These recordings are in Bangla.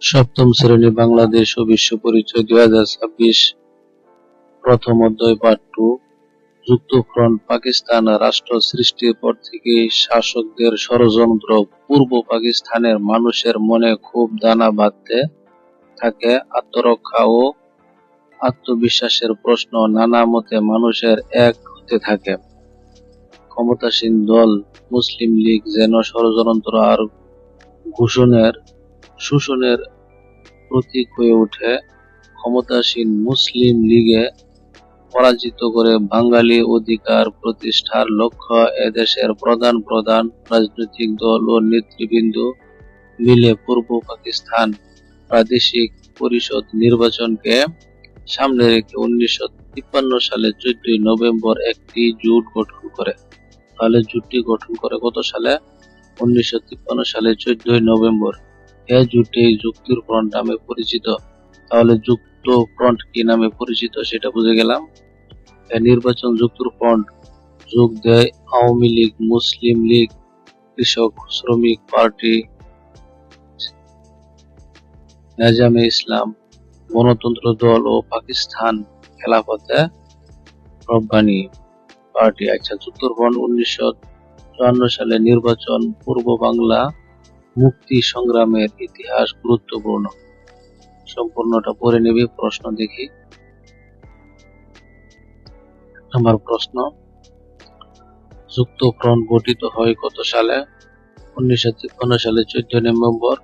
সপ্তম শ্রেণি বাংলাদেশ ও বিশ্ব পরিচয় দুই হাজার ছাব্বিশ, প্রথম অধ্যায় পার্ট টু যুক্তফ্রন্ট পাকিস্তান রাষ্ট্র সৃষ্টির পর থেকেই শাসকদের ষড়যন্ত্র পূর্ব পাকিস্তানের মানুষের মনে খুব দানা বাঁধতে থাকে। আত্মরক্ষা ও আত্মবিশ্বাসের প্রশ্ন নানা মতে মানুষের এক হতে থাকে। ক্ষমতাসীন দল মুসলিম লীগ যেন ষড়যন্ত্র আর ঘোষণের শোষণের প্রতীক হয়ে ওঠে ক্ষমতাসীন মুসলিম লীগে পরাজিত করে বাঙালি অধিকার প্রতিষ্ঠার লক্ষ্য এদেশের প্রধান প্রধান রাজনৈতিক দল ও নেতৃবৃন্দ মিলে পূর্ব পাকিস্তান প্রাদেশিক পরিষদ নির্বাচনকে সামনে রেখে উনিশশো তিপ্পান্ন সালে চোদ্দই নভেম্বর একটি জোট গঠন করে। তাহলে জোটটি গঠন করে কত সালে? উনিশশো তিপ্পান্ন সালে চোদ্দই নভেম্বর। এ জোটে যুক্তির ফ্রন্ট নামে পরিচিত। তাহলে যুক্ত ফ্রন্ট কি নামে পরিচিত সেটা বুঝে গেলাম। নির্বাচন যুক্তর ফ্রন্ট। যোগ দেয় আওয়ামী লীগ, মুসলিম লীগ, কৃষক, শ্রমিক পার্টি, নেজামে ইসলাম, গণতন্ত্র দল ও পাকিস্তান খেলাফতে রব্বানি পার্টি। আচ্ছা যুক্তফ্রন্ট উনিশশো চুয়ান্ন সালে নির্বাচন পূর্ব বাংলা মুক্তি সংগ্রামের ইতিহাস গুরুত্বপূর্ণ। সম্পূর্ণটা পড়ে নেবে, প্রশ্ন দেখি। আমার প্রশ্ন যুক্ত ফ্রন্ট গঠিত হয় কত সালে? উনিশশো তিপ্পান্ন সালে চোদ্দ নভেম্বর।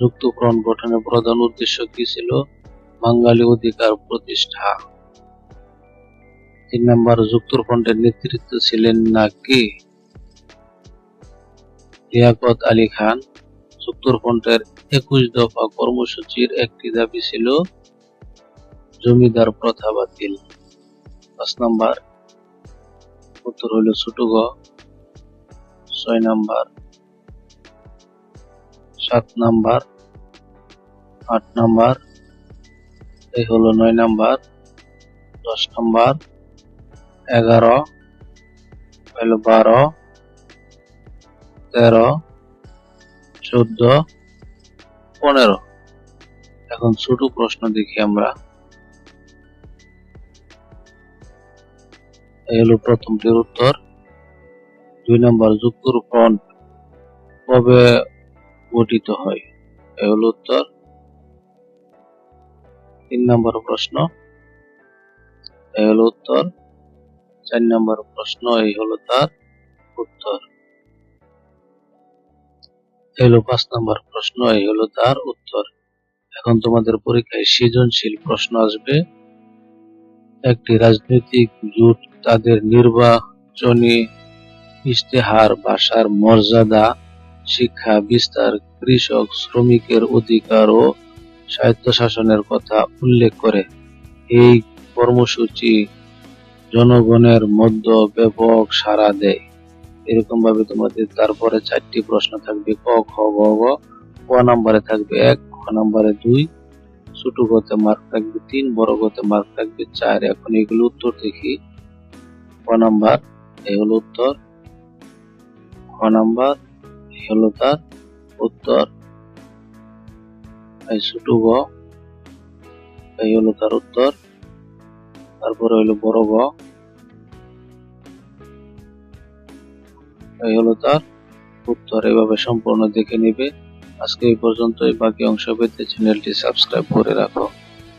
যুক্ত ফ্রন্ট গঠনের প্রধান উদ্দেশ্য কি ছিল? বাঙালি অধিকার প্রতিষ্ঠা। তিন নম্বর যুক্ত ফ্রন্টের নেতৃত্ব ছিলেন না নাকি লিয়াকত আলী খান যুক্তফ্রন্টের একুশ দফা কর্মসূচির একটি দাবি ছিল জমিদার প্রথা বাতিল। পাঁচ নাম্বার, উত্তর হইল ছোট গ। ছয় নাম্বার, সাত নাম্বার, আট নাম্বার, এই হলো নয় নাম্বার, দশ নাম্বার, এগারো, হইল বারো তেরো, চোদ্দ, পনেরো। এখন ছোট প্রশ্ন দেখি আমরা। এই হলো প্রথমটির উত্তর। দুই নম্বর, যুক্তর ফ্রন্ট কবে গঠিত হয়? এই হলো উত্তর। তিন নম্বর প্রশ্ন। এই হলো উত্তর। চার নম্বর প্রশ্ন, এই হলো তার। হলো পাঁচ নম্বর প্রশ্ন, এই হলো তার উত্তর। এখন তোমাদের পরীক্ষায় সৃজনশীল প্রশ্ন আসবে। একটি রাজনৈতিক জোট তাদের নির্বাচনী ইশতেহার ভাষার মর্যাদা, শিক্ষা বিস্তার, কৃষক, শ্রমিকের অধিকার ও স্বায়ত্তশাসনের কথা উল্লেখ করে। এই কর্মসূচি জনগণের মধ্য ব্যাপক সাড়া দেয়। এরকম ভাবে তোমাদের তারপরে চারটি প্রশ্ন থাকবে, ক, খ, গ গ, ক নাম্বারে থাকবে এক, খ নাম্বারে দুই, ছোট গতে মার্ক থাকবে তিন, বড় গতে মার্ক থাকবে চার। এখন এগুলো উত্তর দেখি। ক নাম্বার এই হলো উত্তর। খ নাম্বার এই হলো তার উত্তর। এই ছোট গ, এই হলো তার উত্তর। তারপরে হইল বড় গ। এই হলো তার উত্তর। এভাবে সম্পূর্ণ দেখে নেবে। আজকে এই পর্যন্তই। বাকি অংশ পেতে চ্যানেলটি সাবস্ক্রাইব করে রাখো।